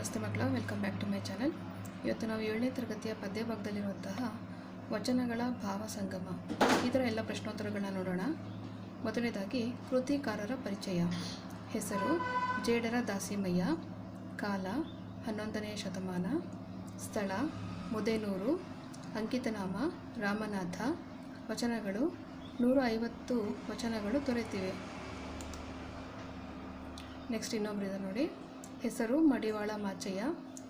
ನಮಸ್ತೆ ಮಕ್ಕಳ, welcome back to my channel. ಇವತ್ತು ನಾವು ಏಳನೇ ತರಗತಿಯ ಪದ್ಯ ಭಾಗದಲ್ಲಿರುವಂತಹ ವಚನಗಳ ಭಾವ ಸಂಗಮ ಇದರ ಎಲ್ಲ ಪ್ರಶ್ನೋತ್ತರಗಳನ್ನ ನೋಡೋಣ. ಮೊದಲನೇದಾಗಿ, ಕೃತಿಕಾರರ ಪರಿಚಯ. ಹೆಸರು, ಜೇಡರ ದಾಸಿಮಯ್ಯ. ಕಾಲ ಹನ್ನೊಂದನೆಯ ಶತಮಾನ. ಸ್ಥಳ, ಮುದೇನೂರು. ಅಂಕಿತನಾಮ, ರಾಮನಾಥ. ವಚನಗಳು ನೂರ ಐವತ್ತು ವಚನಗಳು ದೊರೆತಿವೆ. ನೆಕ್ಸ್ಟ್ ಇನ್ನೊಬ್ಬರಿದೆ ನೋಡಿ. ಹೆಸರು ಮಡಿವಾಳ ಮಾಚಯ್ಯ,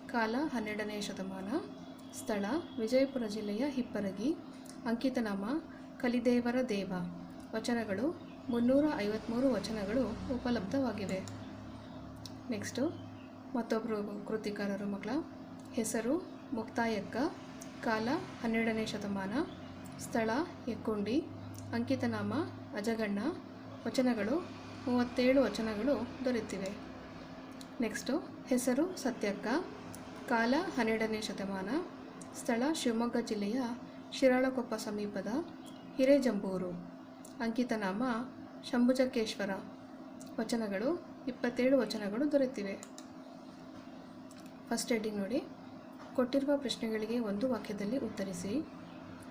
ಕಾಲ ಹನ್ನೆರಡನೇ ಶತಮಾನ, ಸ್ಥಳ ವಿಜಯಪುರ ಜಿಲ್ಲೆಯ ಹಿಪ್ಪರಗಿ, ಅಂಕಿತನಾಮ ಕಲಿದೇವರ ದೇವ. ವಚನಗಳು ಮುನ್ನೂರ ಐವತ್ತ್ಮೂರು ವಚನಗಳು ಉಪಲಬ್ಧವಾಗಿವೆ. ನೆಕ್ಸ್ಟು ಮತ್ತೊಬ್ಬರು ಕೃತಿಕಾರರು ಮಗಳ. ಹೆಸರು ಮುಕ್ತಾಯಕ್ಕ, ಕಾಲ ಹನ್ನೆರಡನೇ ಶತಮಾನ, ಸ್ಥಳ ಎಕ್ಕುಂಡಿ ಅಂಕಿತನಾಮ ಅಜಗಣ್ಣ. ವಚನಗಳು ಮೂವತ್ತೇಳು ವಚನಗಳು ದೊರೆತಿವೆ. ನೆಕ್ಸ್ಟು ಹೆಸರು ಸತ್ಯಕ್ಕ. ಕಾಲ ಹನ್ನೆರಡನೇ ಶತಮಾನ. ಸ್ಥಳ ಶಿವಮೊಗ್ಗ ಜಿಲ್ಲೆಯ ಶಿರಾಳಕೊಪ್ಪ ಸಮೀಪದ ಹಿರೇಜಂಬೂರು. ಅಂಕಿತನಾಮ ಶಂಭುಜಕೇಶ್ವರ. ವಚನಗಳು, ಇಪ್ಪತ್ತೇಳು ವಚನಗಳು ದೊರೆತಿವೆ. ಫಸ್ಟ್ ಹೆಡ್ಡಿಂಗ್ ನೋಡಿ. ಕೊಟ್ಟಿರುವ ಪ್ರಶ್ನೆಗಳಿಗೆ ಒಂದು ವಾಕ್ಯದಲ್ಲಿ ಉತ್ತರಿಸಿ.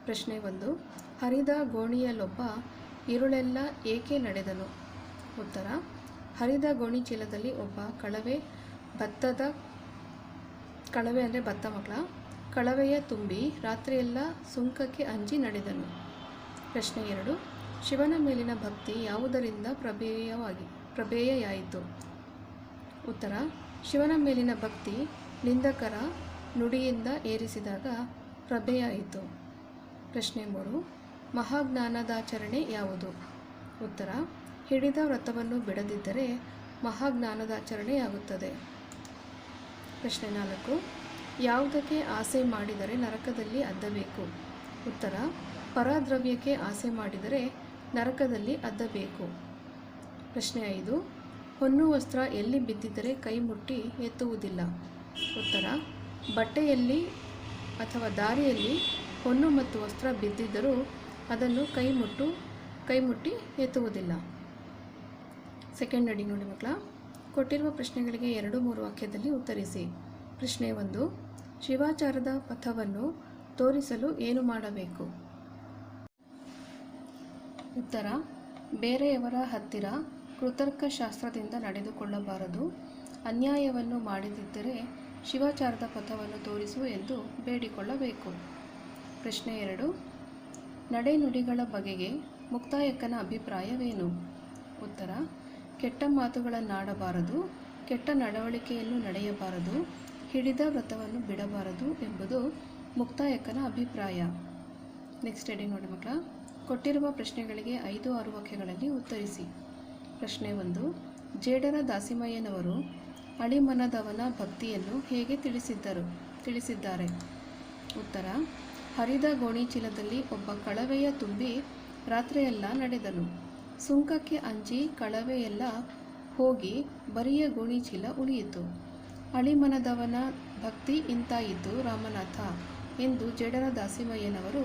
ಪ್ರಶ್ನೆ ಒಂದು, ಹರಿದ ಗೋಣಿಯಲ್ಲೊಬ್ಬ ಇರುಳೆಲ್ಲ ಏಕೆ ನಡೆದನು? ಉತ್ತರ ಹರಿದ ಗೋಣಿ ಚೀಲದಲ್ಲಿ ಒಬ್ಬ ಕಳವೆ ಭತ್ತದ ಕಳವೆ ಅಂದರೆ ಭತ್ತ ಮಕ್ಕಳ, ಕಳವೆಯ ತುಂಬಿ ರಾತ್ರಿಯೆಲ್ಲ ಸುಂಕಕ್ಕೆ ಅಂಜಿ ನಡೆದನು. ಪ್ರಶ್ನೆ ಎರಡು, ಶಿವನ ಮೇಲಿನ ಭಕ್ತಿ ಯಾವುದರಿಂದ ಪ್ರಭೇಯವಾಗಿ ಪ್ರಭೇಯಾಯಿತು ಉತ್ತರ, ಶಿವನ ಮೇಲಿನ ಭಕ್ತಿ ನಿಂದಕರ ನುಡಿಯಿಂದ ಏರಿಸಿದಾಗ ಪ್ರಭೆಯಾಯಿತು ಪ್ರಶ್ನೆ ಮೂರು ಮಹಾಜ್ಞಾನದಾಚರಣೆ ಯಾವುದು? ಉತ್ತರ ಹಿಡಿದ ವ್ರತವನ್ನು ಬಿಡದಿದ್ದರೆ ಮಹಾಜ್ಞಾನದಾಚರಣೆಯಾಗುತ್ತದೆ ಪ್ರಶ್ನೆ ನಾಲ್ಕು. ಯಾವುದಕ್ಕೆ ಆಸೆ ಮಾಡಿದರೆ ನರಕದಲ್ಲಿ ಅದ್ದಬೇಕು? ಉತ್ತರ, ಪರದ್ರವ್ಯಕ್ಕೆ ಆಸೆ ಮಾಡಿದರೆ ನರಕದಲ್ಲಿ ಅದ್ದಬೇಕು. ಪ್ರಶ್ನೆ ಐದು. ಹೊನ್ನು ವಸ್ತ್ರ ಎಲ್ಲಿ ಬಿದ್ದಿದ್ದರೆ ಕೈ ಮುಟ್ಟಿ ಎತ್ತುವುದಿಲ್ಲ? ಉತ್ತರ, ಬಟ್ಟೆಯಲ್ಲಿ ಅಥವಾ ದಾರಿಯಲ್ಲಿ ಹೊನ್ನು ಮತ್ತು ವಸ್ತ್ರ ಬಿದ್ದಿದ್ದರೂ ಅದನ್ನು ಕೈ ಮುಟ್ಟು, ಕೈ ಮುಟ್ಟಿ ಎತ್ತುವುದಿಲ್ಲ. ಸೆಕೆಂಡ್ ಅಡಿ ನೋಡಿ ಮಕ್ಕಳ. ಕೊಟ್ಟಿರುವ ಪ್ರಶ್ನೆಗಳಿಗೆ ಎರಡು ಮೂರು ವಾಕ್ಯದಲ್ಲಿ ಉತ್ತರಿಸಿ. ಪ್ರಶ್ನೆ ಒಂದು, ಶಿವಾಚಾರದ ಪಥವನ್ನು ತೋರಿಸಲು ಏನು ಮಾಡಬೇಕು? ಉತ್ತರ, ಬೇರೆಯವರ ಹತ್ತಿರ ಕೃತರ್ಕ ಶಾಸ್ತ್ರದಿಂದ ನಡೆದುಕೊಳ್ಳಬಾರದು. ಅನ್ಯಾಯವನ್ನು ಮಾಡದಿದ್ದರೆ ಶಿವಾಚಾರದ ಪಥವನ್ನು ತೋರಿಸು ಎಂದು ಬೇಡಿಕೊಳ್ಳಬೇಕು. ಪ್ರಶ್ನೆ ಎರಡು, ನಡೆನುಡಿಗಳ ಬಗೆಗೆ ಮುಕ್ತಾಯಕ್ಕನ ಅಭಿಪ್ರಾಯವೇನು? ಉತ್ತರ ಕೆಟ್ಟ ಮಾತುಗಳನ್ನಾಡಬಾರದು, ಕೆಟ್ಟ ನಡವಳಿಕೆಯನ್ನು ನಡೆಯಬಾರದು, ಹಿಡಿದ ವ್ರತವನ್ನು ಬಿಡಬಾರದು ಎಂಬುದು ಮುಕ್ತಾಯಕನ ಅಭಿಪ್ರಾಯ. ನೆಕ್ಸ್ಟ್ ಎಡಿ ನೋಡಿ ಮಕ್ಕಳ. ಕೊಟ್ಟಿರುವ ಪ್ರಶ್ನೆಗಳಿಗೆ ಐದು ಆರು ವಾಕ್ಯಗಳಲ್ಲಿ ಉತ್ತರಿಸಿ. ಪ್ರಶ್ನೆ ಒಂದು, ಜೇಡರ ದಾಸಿಮಯ್ಯನವರು ಅಳಿಮನದವನ ಭಕ್ತಿಯನ್ನು ಹೇಗೆ ತಿಳಿಸಿದ್ದರು, ತಿಳಿಸಿದ್ದಾರೆ? ಉತ್ತರ, ಹರಿದ ಗೋಣಿಚೀಲದಲ್ಲಿ ಒಬ್ಬ ಕಳವೆಯ ತುಂಬಿ ರಾತ್ರಿಯೆಲ್ಲ ನಡೆದನು. ಸುಂಕಕ್ಕೆ ಅಂಜಿ ಕಳವೆಯೆಲ್ಲ ಹೋಗಿ ಬರಿಯ ಗೋಣಿಚೀಲ ಉಳಿಯಿತು. ಅಳಿಮನದವನ ಭಕ್ತಿ ಇಂತಾಯಿತು ರಾಮನಾಥ ಎಂದು ಜಡರ ದಾಸಿಮಯ್ಯನವರು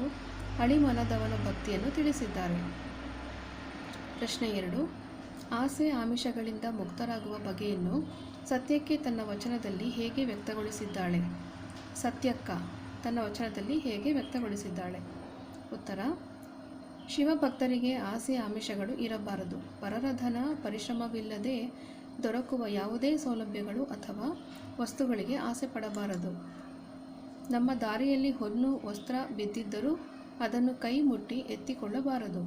ಅಳಿಮನದವನ ಭಕ್ತಿಯನ್ನು ತಿಳಿಸಿದ್ದಾರೆ. ಪ್ರಶ್ನೆ ಎರಡು. ಆಸೆ ಆಮಿಷಗಳಿಂದ ಮುಕ್ತರಾಗುವ ಬಗೆಯನ್ನು ಸತ್ಯಕ್ಕೆ ತನ್ನ ವಚನದಲ್ಲಿ ಹೇಗೆ ವ್ಯಕ್ತಗೊಳಿಸಿದ್ದಾಳೆ? ಸತ್ಯಕ್ಕ ತನ್ನ ವಚನದಲ್ಲಿ ಹೇಗೆ ವ್ಯಕ್ತಗೊಳಿಸಿದ್ದಾಳೆ? ಉತ್ತರ. ಶಿವಭಕ್ತರಿಗೆ ಆಸೆ ಆಮಿಷಗಳು ಇರಬಾರದು. ಪರರ ಧನ ಪರಿಶ್ರಮವಿಲ್ಲದೆ ದೊರಕುವ ಯಾವುದೇ ಸೌಲಭ್ಯಗಳು ಅಥವಾ ವಸ್ತುಗಳಿಗೆ ಆಸೆ ಪಡಬಾರದು. ನಮ್ಮ ದಾರಿಯಲ್ಲಿ ಹೊನ್ನು ವಸ್ತ್ರ ಬಿದ್ದಿದ್ದರೂ ಅದನ್ನು ಕೈ ಮುಟ್ಟಿ ಎತ್ತಿಕೊಳ್ಳಬಾರದು.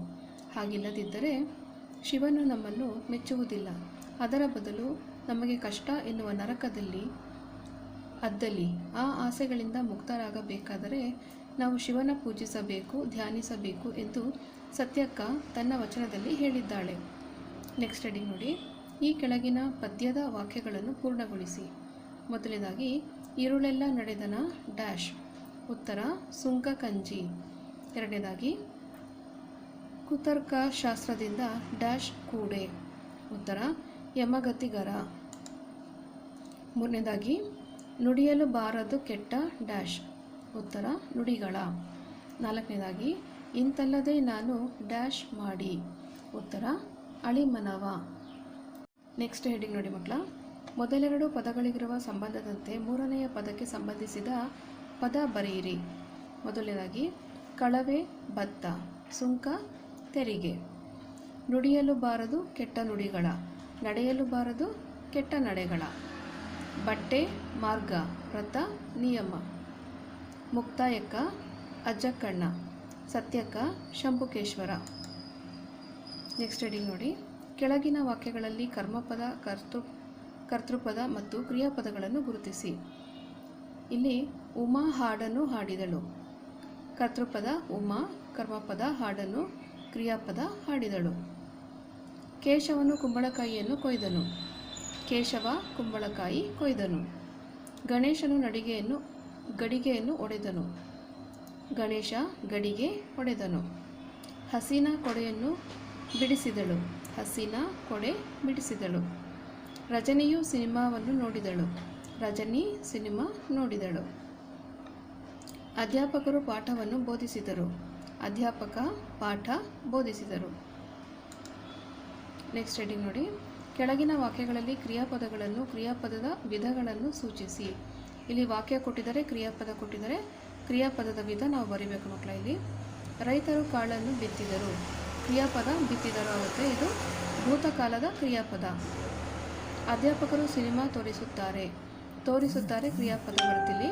ಹಾಗಿಲ್ಲದಿದ್ದರೆ ಶಿವನು ನಮ್ಮನ್ನು ಮೆಚ್ಚುವುದಿಲ್ಲ. ಅದರ ಬದಲು ನಮಗೆ ಕಷ್ಟ ಎನ್ನುವ ನರಕದಲ್ಲಿ ಅದ್ದಲಿ ಆ ಆಸೆಗಳಿಂದ ಮುಕ್ತರಾಗಬೇಕಾದರೆ ನಾವು ಶಿವನ ಪೂಜಿಸಬೇಕು, ಧ್ಯಾನಿಸಬೇಕು ಎಂದು ಸತ್ಯಕ್ಕ ತನ್ನ ವಚನದಲ್ಲಿ ಹೇಳಿದ್ದಾಳೆ. ನೆಕ್ಸ್ಟ್ ರೆಡಿ ನೋಡಿ. ಈ ಕೆಳಗಿನ ಪದ್ಯದ ವಾಕ್ಯಗಳನ್ನು ಪೂರ್ಣಗೊಳಿಸಿ. ಮೊದಲನೇದಾಗಿ, ಇರುಳೆಲ್ಲ ನಡೆದನ? ಡ್ಯಾಶ್. ಉತ್ತರ, ಸುಂಕ ಕಂಜಿ. ಎರಡನೇದಾಗಿ ಕುತರ್ಕ ಶಾಸ್ತ್ರದಿಂದ ಡ್ಯಾಶ್ ಕೂಡೆ. ಉತ್ತರ, ಯಮಗತಿಗರ. ಮೂರನೇದಾಗಿ, ನುಡಿಯಲು ಬಾರದು ಕೆಟ್ಟ ಡ್ಯಾಶ್. ಉತ್ತರ, ನುಡಿಗಳ. ನಾಲ್ಕನೇದಾಗಿ, ಇಂತಲ್ಲದೆ ನಾನು ಡ್ಯಾಶ್ ಮಾಡಿ. ಉತ್ತರ, ಅಳಿಮನವ. ನೆಕ್ಸ್ಟ್ ಹೆಡಿಂಗ್ ನೋಡಿ ಮಕ್ಕಳ. ಮೊದಲೆರಡು ಪದಗಳಿಗಿರುವ ಸಂಬಂಧದಂತೆ ಮೂರನೆಯ ಪದಕ್ಕೆ ಸಂಬಂಧಿಸಿದ ಪದ ಬರೆಯಿರಿ. ಮೊದಲನೇದಾಗಿ, ಕಳವೆ, ಭತ್ತ, ಸುಂಕ, ತೆರಿಗೆ. ನುಡಿಯಲು ಬಾರದು ಕೆಟ್ಟ ನುಡಿಗಳ. ನಡೆಯಲು ಬಾರದು ಕೆಟ್ಟ ನಡೆಗಳ. ಬಟ್ಟೆ, ಮಾರ್ಗ, ವ್ರತ, ನಿಯಮ. ಮುಕ್ತಾಯಕ್ಕ, ಅಜ್ಜಕ್ಕಣ್ಣ, ಸತ್ಯಕ್ಕ, ಶಂಭುಕೇಶ್ವರ. ನೆಕ್ಸ್ಟ್ ರೀಡಿಂಗ್ ನೋಡಿ. ಕೆಳಗಿನ ವಾಕ್ಯಗಳಲ್ಲಿ ಕರ್ಮಪದ, ಕರ್ತೃ, ಕರ್ತೃಪದ ಮತ್ತು ಕ್ರಿಯಾಪದಗಳನ್ನು ಗುರುತಿಸಿ. ಇಲ್ಲಿ ಉಮಾ ಹಾಡನ್ನು ಹಾಡಿದಳು. ಕರ್ತೃಪದ, ಉಮಾ, ಕರ್ಮಪದ, ಹಾಡನ್ನು ಕ್ರಿಯಾಪದ ಹಾಡಿದಳು. ಕೇಶವನು ಕುಂಬಳಕಾಯಿಯನ್ನು ಕೊಯ್ದನು. ಕೇಶವ ಕುಂಬಳಕಾಯಿ ಕೊಯ್ದನು. ಗಣೇಶನು ನಡಿಗೆಯನ್ನು ಗಡಿಗೆಯನ್ನು ಒಡೆದನು. ಗಣೇಶ ಗಡಿಗೆ ಒಡೆದನು. ಹಸಿನ ಕೊಡೆಯನ್ನು ಬಿಡಿಸಿದಳು. ಹಸಿನ ಕೊಡೆ ಬಿಡಿಸಿದಳು. ರಜನಿಯು ಸಿನಿಮಾವನ್ನು ನೋಡಿದಳು. ರಜನಿ ಸಿನಿಮಾ ನೋಡಿದಳು. ಅಧ್ಯಾಪಕರು ಪಾಠವನ್ನು ಬೋಧಿಸಿದರು. ಅಧ್ಯಾಪಕ ಪಾಠ ಬೋಧಿಸಿದರು. ನೆಕ್ಸ್ಟ್ ಹೆಡಿಂಗ್ ನೋಡಿ. ಕೆಳಗಿನ ವಾಕ್ಯಗಳಲ್ಲಿ ಕ್ರಿಯಾಪದಗಳನ್ನು, ಕ್ರಿಯಾಪದದ ವಿಧಗಳನ್ನು ಸೂಚಿಸಿ. ಇಲ್ಲಿ ವಾಕ್ಯ ಕೊಟ್ಟಿದ್ದಾರೆ, ಕ್ರಿಯಾಪದ ಕೊಟ್ಟಿದ್ದಾರೆ. ಕ್ರಿಯಾಪದದ ವಿಧ ನಾವು ಬರಿಬೇಕು ಮಕ್ಕಳ ಇಲ್ಲಿ. ರೈತರು ಕಾಳನ್ನು ಬಿತ್ತಿದರು. ಕ್ರಿಯಾಪದ ಬಿತ್ತಿದರು ಆಗುತ್ತೆ. ಇದು ಭೂತಕಾಲದ ಕ್ರಿಯಾಪದ. ಅಧ್ಯಾಪಕರು ಸಿನಿಮಾ ತೋರಿಸುತ್ತಾರೆ. ತೋರಿಸುತ್ತಾರೆ ಕ್ರಿಯಾಪದ ಬರುತ್ತಿಲ್ಲಿ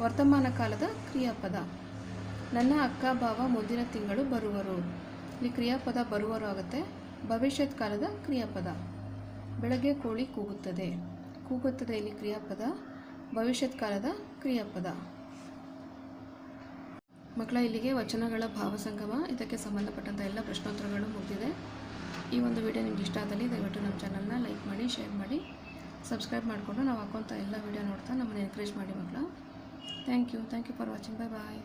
ವರ್ತಮಾನ ಕಾಲದ ಕ್ರಿಯಾಪದ. ನನ್ನ ಅಕ್ಕ ಭಾವ ಮುಂದಿನ ತಿಂಗಳು ಬರುವರು. ಇಲ್ಲಿ ಕ್ರಿಯಾಪದ ಬರುವರು ಆಗುತ್ತೆ. ಭವಿಷ್ಯತ್ ಕಾಲದ ಕ್ರಿಯಾಪದ. ಬೆಳಗ್ಗೆ ಕೋಳಿ ಕೂಗುತ್ತದೆ. ಕೂಗುತ್ತದೆ ಇಲ್ಲಿ ಕ್ರಿಯಾಪದ. ಭವಿಷ್ಯತ್ ಕಾಲದ ಕ್ರಿಯಾಪದ. ಮಕ್ಕಳ ಇಲ್ಲಿಗೆ ವಚನಗಳ ಭಾವಸಂಗಮ ಇದಕ್ಕೆ ಸಂಬಂಧಪಟ್ಟಂಥ ಎಲ್ಲ ಪ್ರಶ್ನೋತ್ತರಗಳು ಮುಗಿದಿದೆ. ಈ ಒಂದು ವಿಡಿಯೋ ನಿಮ್ಗೆ ಇಷ್ಟ ಆದಲ್ಲಿ ದಯವಿಟ್ಟು ನಮ್ಮ ಚಾನಲ್ನ ಲೈಕ್ ಮಾಡಿ ಶೇರ್ ಮಾಡಿ ಸಬ್ಸ್ಕ್ರೈಬ್ ಮಾಡಿಕೊಂಡು ನಾವು ಹಾಕೋಂಥ ಎಲ್ಲ ವಿಡಿಯೋ ನೋಡ್ತಾ ನಮ್ಮನ್ನು ಎನ್ಕರೇಜ್ ಮಾಡಿ ಮಕ್ಕಳ. Thank you thank you for watching bye bye